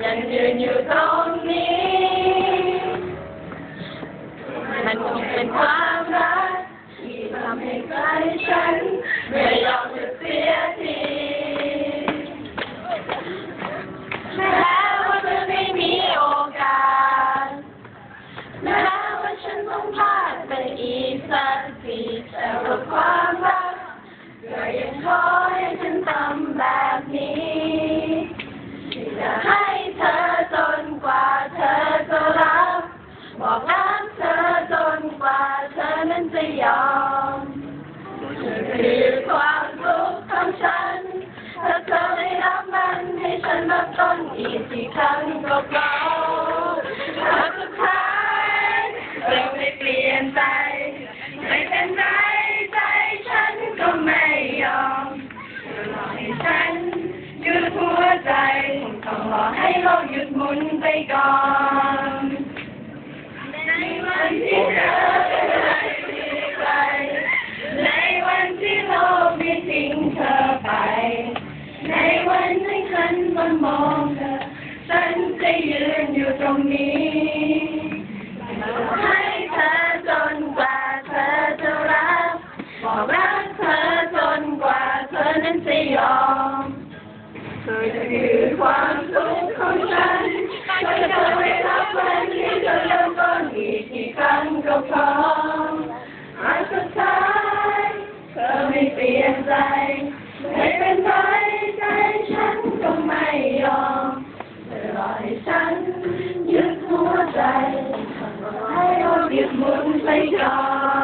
ยังยืนอยู่ตรงนี้ มันคงเป็นความรักที่ทำให้ใจฉัน ไม่ยอมจะเสียทีแม้ว่าจะไม่มีโอกาสแม้ว่าฉันต้องพลาดไปอีกสักทีแต่ว่าความรักก็ยังขอให้ฉันทำแบบนี้ ว่าเธอนั้นจะยอมคือความสุขของฉันถ้าเธอได้รับมันให้ฉันรับต้นอีกกี่ครั้งก็พอถ้าสุดท้ายเราไม่เปลี่ยนใจ ไม่เป็นไรใจฉันก็ไม่ยอมรอให้ฉันหยุดหัวใจคงต้องรอให้โลกหยุดหมุนไปก่อน ในวันที่ อยู่ตรงนี้ให้เธอจนกว่าเธอจะรักบอกรักเธอจนกว่าเธอนั้นจะยอมเธอคือความสุขของฉันถ้าเธอไม่รับมันที่จะเริ่มต้นอีกกี่ครั้งก็พอ Dios mo ang.